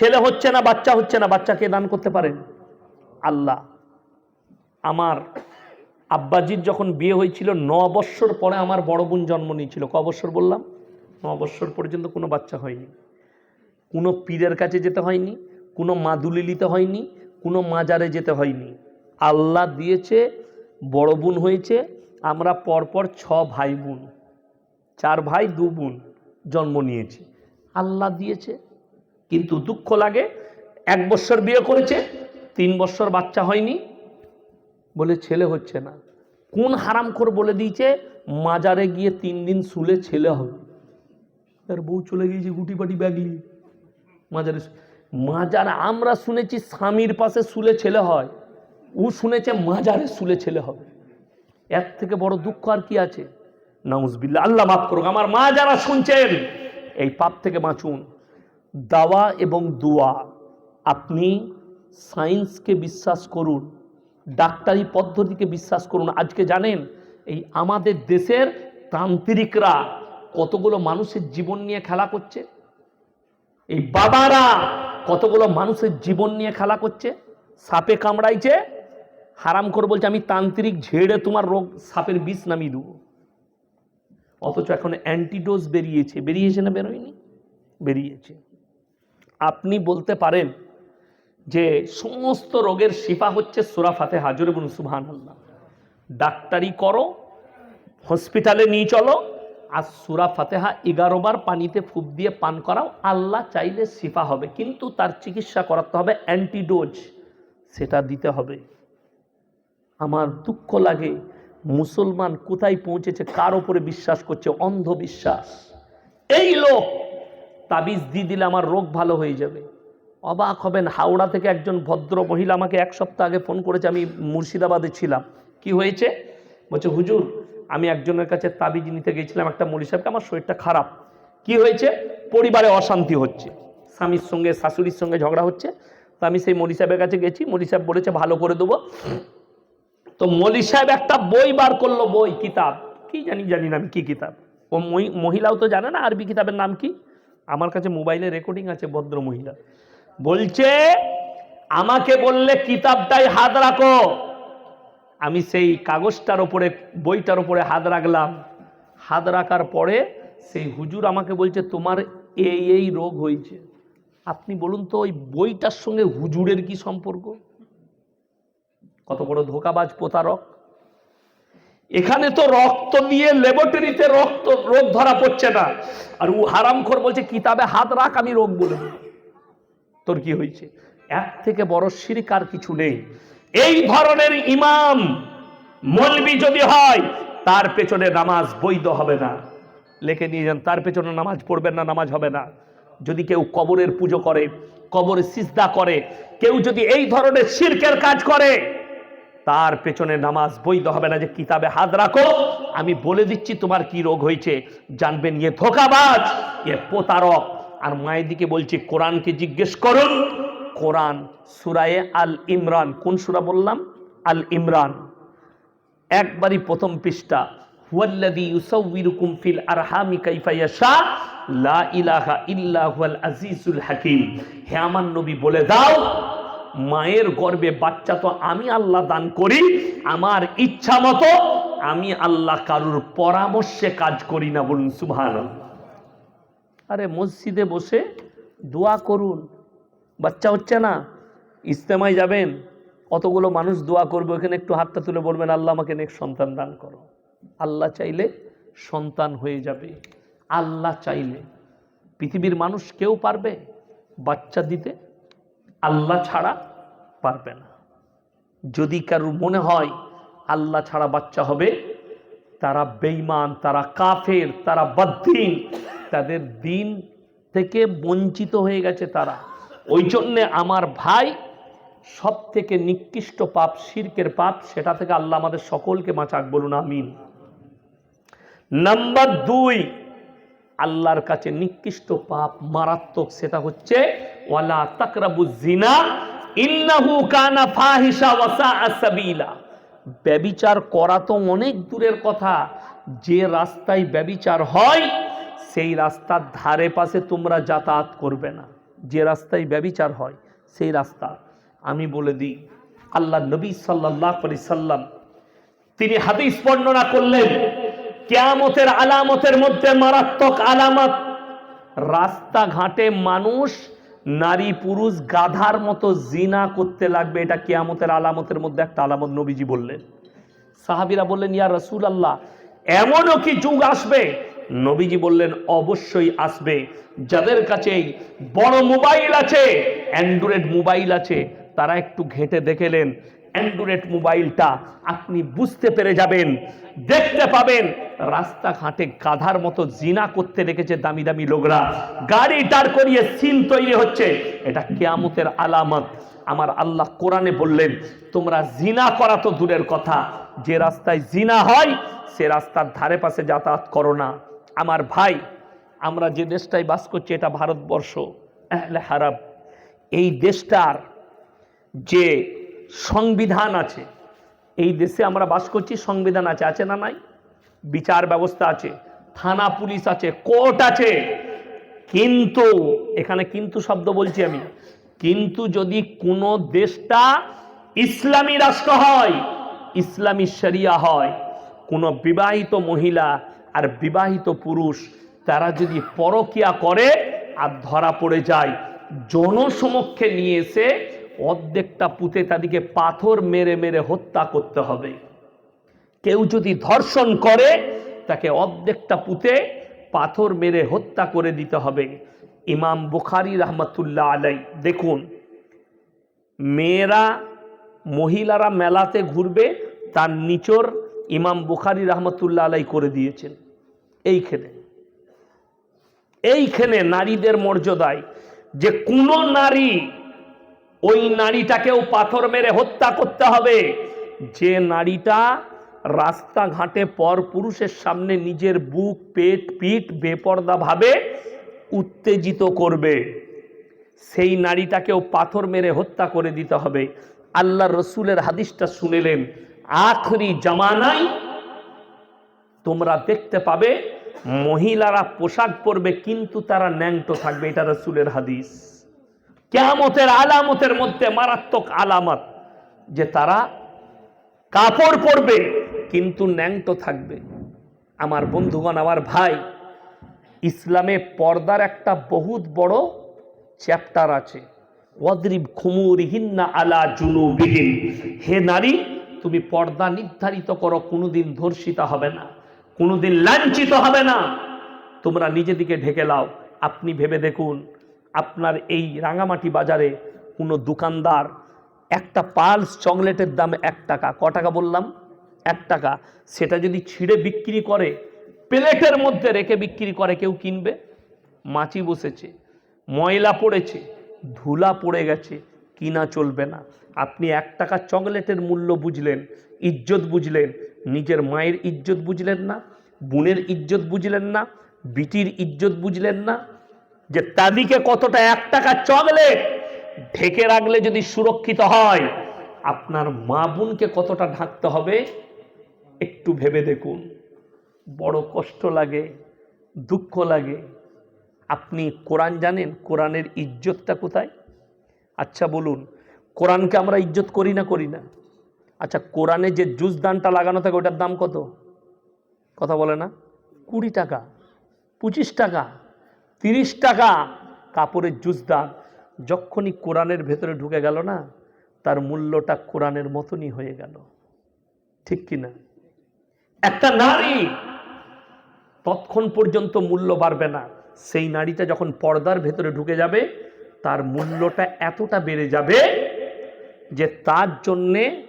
ছেলে হচ্ছে না, বাচ্চা হচ্ছে না, বাচ্চাকে দান করতে পারেন আল্লাহ। আমার আব্বাজির যখন বিয়ে হয়েছিল, ন বৎসর পরে আমার বড় বোন জন্ম নিয়েছিল। ক বৎসর বললাম? ন বৎসর পর্যন্ত কোনো বাচ্চা হয়নি। কোনো পীরের কাছে যেতে হয়নি, কোনো মাদুলি নিতে হয়নি, কোনো মাজারে যেতে হয়নি। আল্লাহ দিয়েছে, বড় বোন হয়েছে, আমরা পরপর ছ ভাই বোন, চার ভাই দু বোন জন্ম নিয়েছি। আল্লাহ দিয়েছে কিন্তু দুঃখ লাগে। এক বছর বিয়ে করেছে, তিন বছর বাচ্চা হয়নি বলে ছেলে হচ্ছে না। কোন হারাম কর বলে দিয়েছে, মাজারে গিয়ে তিন দিন শুলে ছেলে হবে। তার বউ চলে গিয়েছে গুটি পাটি ব্যাগ নিয়ে। মাজারে মাজার আমরা শুনেছি স্বামীর পাশে শুলে ছেলে হয়, ও শুনেছে মাজারে শুলে ছেলে হবে। এর থেকে বড় দুঃখ আর কি আছে? নাউজবিল্লা আল্লাহ মাফ করুক, আমার মা যারা শুনছেন, এই পাপ থেকে বাঁচুন। দাওয়া এবং দোয়া। আপনি সায়েন্সকে বিশ্বাস করুন, ডাক্তারি পদ্ধতিকে বিশ্বাস করুন। আজকে জানেন, এই আমাদের দেশের তান্ত্রিকরা কতগুলো মানুষের জীবন নিয়ে খেলা করছে? এই বাবারা কতগুলো মানুষের জীবন নিয়ে খেলা করছে? সাপে কামড়াইছে, হারাম করে বলছে, আমি তান্ত্রিক, ঝেড়ে তোমার রোগ, সাপের বিষ নামিয়ে দেবো। অথচ এখন অ্যান্টিডোজ বেরিয়েছে। বেরিয়েছে না বেরোয়নি? বেরিয়েছে। আপনি বলতে পারেন যে সমস্ত রোগের শিফা হচ্ছে সোরা ফাতে হাজর এবং সুবহান আল্লাহ ডাক্তারি করো, হসপিটালে নিয়ে চলো, আর সুরা ফাতেহা এগারো বার পানিতে ফুপ দিয়ে পান করাও। আল্লাহ চাইলে শিফা হবে, কিন্তু তার চিকিৎসা করাতে হবে অ্যান্টিডোজ সেটা দিতে হবে। আমার দুঃখ লাগে, মুসলমান কোথায় পৌঁছেছে, কার ওপরে বিশ্বাস করছে? অন্ধবিশ্বাস। এই লোক তাবিজ দিয়ে দিলে আমার রোগ ভালো হয়ে যাবে। অবাক হবেন, হাওড়া থেকে একজন ভদ্র মহিলা আমাকে এক সপ্তাহ আগে ফোন করেছে, আমি মুর্শিদাবাদে ছিলাম। কি হয়েছে? বলছে, হুজুর, আমি একজনের কাছে তাবিজ নিতে গেছিলাম একটা মলি সাহেবকে, আমার শরীরটা খারাপ। কি হয়েছে? পরিবারে অশান্তি হচ্ছে। স্বামীর সঙ্গে, শাশুড়ির সঙ্গে ঝগড়া হচ্ছে। তো আমি সেই মলি সাহেবের কাছে গেছি, মলি সাহেব বলেছে, ভালো করে দেবো। তো মলি সাহেব একটা বই বার করল, বই, কিতাব। কি জানি জানি না আমি কি কিতাব। ও মহিলাও তো জানে না, আরবি কিতাবের নাম কি? আমার কাছে মোবাইলে রেকর্ডিং আছে ভদ্র মহিলা। বলছে, আমাকে বললে কিতাবটাই হাত রাখো। আমি সেই কাগজটার ওপরে, বইটার ওপরে হাত রাখলাম। হাত রাখার পরে সেই হুজুর আমাকে বলছে, তোমার এই এই রোগ হয়েছে। আপনি বলুন তো, ওই বইটার সঙ্গে হুজুরের কি সম্পর্ক? কত বড় ধোকাবাজ প্রতারক। এখানে তো রক্ত নিয়ে ল্যাবরেটরিতে রক্ত, রোগ ধরা পড়ছে না। আর ও হারামখোর বলছে, কিতাবে হাত রাখ, আমি রোগ বলে তোর কি হয়েছে? এক থেকে বড় শিরিক আর কিছু নেই। এই ধরনের ইমাম মলবি যদি হয়, তার পেছনে নামাজ বৈধ হবে না। লেখে নিয়ে যান, তার পেছনে নামাজ পড়বেন না, নামাজ হবে না। যদি কেউ কবরের পুজো করে, কবরে সিজদা করে, কেউ যদি এই ধরনের শিরকের কাজ করে তার পেছনে নামাজ বৈধ হবে না যে কিতাবে হাত রাখো। আমি বলে দিচ্ছি, তোমার কি রোগ হয়েছে? জানবেন ইয়ে ধোকাবাজ ইয়ে প্রতারক। আর মায়ের দিকে বলছি, কোরআনকে জিজ্ঞেস করুন। কোরআন সুরায়ে আল ইমরান, কোন সুরা বললাম? আল ইমরান। একবারই প্রথম পৃষ্ঠা, হুয়াল্লাযী ইউসাউবিরুকুম ফিল আরহামি কাইফা ইয়াশা, লা ইলাহা ইল্লা হুয়াল আজিজুল হাকিম। হে আমার নবী, বলে দাও মায়ের গর্ভে বাচ্চা তো আমি আল্লাহ দান করি, আমার ইচ্ছা মতো আমি আল্লাহ কারুর পরামর্শে কাজ করি না বলুন, সুবহানাল্লাহ। আরে মসজিদে বসে দোয়া করুন, বাচ্চা হচ্ছে না ইস্তেমায় যাবেন অতগুলো মানুষ দোয়া করবে, ওখানে একটু হাতটা তুলে বলবেন, আল্লাহ আমাকে নেক্সট সন্তান দান করো। আল্লাহ চাইলে সন্তান হয়ে যাবে, আল্লাহ চাইলে। পৃথিবীর মানুষ কেউ পারবে বাচ্চা দিতে? আল্লাহ ছাড়া পারবে না। যদি কারোর মনে হয় আল্লাহ ছাড়া বাচ্চা হবে, তারা বেঈমান, তারা কাফের, তারা বদ্দিন তাদের দিন থেকে বঞ্চিত হয়ে গেছে তারা। ওই জন্যে আমার ভাই সব থেকে নিকৃষ্ট পাপ, শিরকের পাপ, সেটা থেকে আল্লাহ আমাদের সকলকে বাঁচাক, বলুন আমিন। নাম্বার দুই আল্লাহর কাছে নিকৃষ্ট পাপ মারাত্মক সেটা হচ্ছে, ওয়ালা তাকরাবু জিনা, ইন্নাহু কানা ফাহিশা ওয়া সাআ সাবিলা। ব্যবিচার করা তো অনেক দূরের কথা। যে রাস্তায় ব্যবিচার হয়, সেই রাস্তার ধারে পাশে তোমরা যাতায়াত করবে না। যে রাস্তায় ব্যবিচার হয়, সেই রাস্তা। আমি বলে দিই, আল্লাহ নবী সাল্লাহ সাল্লাম, তিনি হাদিস বর্ণনা করলেন কেয়ামতের আলামতের মধ্যে মারাত্মক আলামত। রাস্তাঘাটে মানুষ, নারী, পুরুষ, গাধার মতো জিনা করতে লাগবে, এটা কেয়ামতের আলামতের মধ্যে একটা আলামত নবীজি বললেন। সাহাবিরা বললেন, ইয়া রসুল আল্লাহ এমনও কি যুগ আসবে? নবীজি বললেন, অবশ্যই আসবে। যাদের কাছেই বড় মোবাইল আছে, অ্যান্ড্রয়েড মোবাইল আছে, তারা একটু ঘেঁটে দেখেলেন অ্যান্ড্রয়েড মোবাইলটা আপনি বুঝতে পেরে যাবেন, দেখতে পাবেন রাস্তাঘাটে গাধার মতো জিনা করতে রেখেছে দামি দামি লোকরা। গাড়ি দাঁড় করিয়ে সিন তৈরি হচ্ছে। এটা কেয়ামতের আলামত। আমার আল্লাহ কোরআনে বললেন, তোমরা জিনা করা তো দূরের কথা। যে রাস্তায় জিনা হয়, সে রাস্তার ধারে পাশে যাতায়াত করো না। আমার ভাই, আমরা যে দেশটায় বাস করছি, এটা ভারতবর্ষ। আহলে হারাব এই দেশটার যে সংবিধান আছে, এই দেশে আমরা বাস করছি, সংবিধান আছে আছে না নাই? বিচার ব্যবস্থা আছে, থানা পুলিশ আছে, কোর্ট আছে। কিন্তু, এখানে কিন্তু শব্দ বলছি আমি, কিন্তু যদি কোনো দেশটা ইসলামী রাষ্ট্র হয়, ইসলামী শরিয়া হয়, কোনো বিবাহিত মহিলা আর বিবাহিত পুরুষ, তারা যদি পরকিয়া করে আর ধরা পড়ে যায়, জনসমক্ষে নিয়ে এসে অর্ধেকটা পুঁতে তাদেরকে পাথর মেরে মেরে হত্যা করতে হবে। কেউ যদি ধর্ষণ করে, তাকে অর্ধেকটা পুঁতে পাথর মেরে হত্যা করে দিতে হবে। ইমাম বুখারি রহমতুল্লাহ আলাই দেখুন, মেয়েরা মহিলারা মেলাতে ঘুরবে, তার নিচর ইমাম বুখারি রহমতুল্লাহ আলাই করে দিয়েছেন। এইখানে এইখানে নারীদের মর্যাদায় যে কোনো নারী ওই নারীটাকেও পাথর মেরে হত্যা করতে হবে। যে নারীটা রাস্তাঘাটে পর পুরুষের সামনে নিজের বুক, পেট, পিঠ বেপর্দাভাবে উত্তেজিত করবে। সেই নারীটাকেও পাথর মেরে হত্যা করে দিতে হবে। আল্লাহ রসুলের হাদিসটা শুনেলেন, আখরি জামানায় তোমরা দেখতে পাবে, মহিলারা পোশাক পরবে, কিন্তু তারা ন্যাংটো থাকবে। এটা রসুলের হাদিস। কেয়ামতের আলামতের মধ্যে মারাত্মক আলামত, যে তারা কাপড় পরবে কিন্তু ন্যাংটো থাকবে। আমার বন্ধুগণ, আমার ভাই, ইসলামে পর্দার একটা বহুত বড় চ্যাপ্টার আছে। ওয়াদ্রিব খুমুরিহিন্না আলা জুনুবিহিন হে নারী, তুমি পর্দা নির্ধারিত করো, কোনোদিন ধর্ষিতা হবে না, কোনোদিন লাঞ্ছিত হবে না। তোমরা নিজেদিকে ঢেকে লাও। আপনি ভেবে দেখুন, আপনার এই রাঙামাটি বাজারে কোনো দোকানদার একটা পালস চকলেটের দাম এক টাকা। ক টাকা বললাম? এক টাকা, সেটা যদি ছিঁড়ে বিক্রি করে, প্লেটের মধ্যে রেখে বিক্রি করে, কেউ কিনবে? মাছি বসেছে, ময়লা পড়েছে, ধুলা পড়ে গেছে, কিনা চলবে না। আপনি এক টাকা চকলেটের মূল্য বুঝলেন, ইজ্জত বুঝলেন, নিজের মায়ের ইজ্জত বুঝলেন না, বোনের ইজ্জত বুঝলেন না, বিটির ইজ্জত বুঝলেন না, যে তাদিকে কতটা এক টাকা চকলেট ঢেকে রাখলে যদি সুরক্ষিত হয়, আপনার মা বোনকে কতটা ঢাকতে হবে? একটু ভেবে দেখুন। বড় কষ্ট লাগে, দুঃখ লাগে। আপনি কোরআন জানেন? কোরআনের ইজ্জতটা কোথায়? আচ্ছা বলুন, কোরআনকে আমরা ইজ্জত করি না করি না? আচ্ছা কোরআনে যে জুস দানটা লাগানো থাকে ওটার দাম কত? কথা বলে না? কুড়ি টাকা, পঁচিশ টাকা, তিরিশ টাকা কাপড়ের জুস দান। যখনই কোরআনের ভেতরে ঢুকে গেল না, তার মূল্যটা কোরআনের মতনই হয়ে গেল। ঠিক কিনা? একটা নারী তৎক্ষণ পর্যন্ত মূল্য বাড়বে না। সেই নারীটা যখন পর্দার ভেতরে ঢুকে যাবে, তার মূল্যটা এতটা বেড়ে যাবে যে তার জন্যে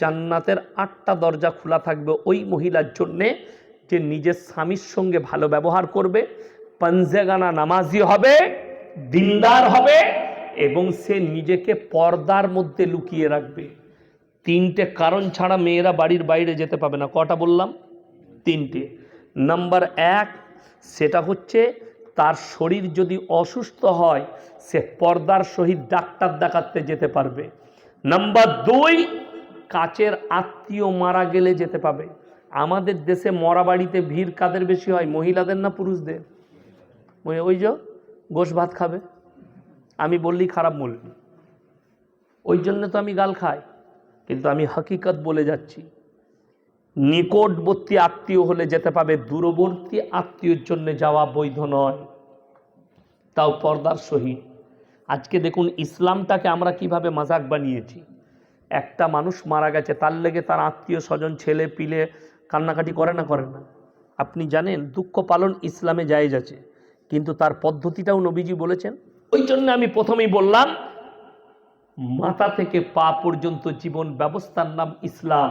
জান্নাতের আটটা দরজা খোলা থাকবে ওই মহিলার জন্যে যে নিজের স্বামীর সঙ্গে ভালো ব্যবহার করবে, পঞ্জেগানা নামাজি হবে, দিনদার হবে এবং সে নিজেকে পর্দার মধ্যে লুকিয়ে রাখবে। তিনটে কারণ ছাড়া মেয়েরা বাড়ির বাইরে যেতে পাবে না। কটা বললাম? তিনটে। নাম্বার এক, সেটা হচ্ছে তার শরীর যদি অসুস্থ হয়, সে পর্দার সহিত ডাক্তার দেখাতে যেতে পারবে। নাম্বার দুই, কাচের আত্মীয় মারা গেলে যেতে পাবে। আমাদের দেশে মরা বাড়িতে ভিড় কাদের বেশি হয়, মহিলাদের না পুরুষদের? ওই- যে গোশ ভাত খাবে। আমি বললি খারাপ বলবি। ওই জন্য তো আমি গাল খাই। কিন্তু আমি হকিকত বলে যাচ্ছি। নিকটবর্তী আত্মীয় হলে যেতে পাবে, দূরবর্তী আত্মীয়র জন্য যাওয়া বৈধ নয়। তাও পর্দার সহিত। আজকে দেখুন, ইসলামটাকে আমরা কীভাবে মাজাক বানিয়েছি। একটা মানুষ মারা গেছে, তার লেগে তার আত্মীয় স্বজন, ছেলে পিলে কান্নাকাটি করে না করে না। আপনি জানেন, দুঃখ পালন ইসলামে জায়েজ আছে। কিন্তু তার পদ্ধতিটাও নবীজি বলেছেন। ওই জন্য আমি প্রথমেই বললাম মাথা থেকে পা পর্যন্ত জীবন ব্যবস্থার নাম ইসলাম।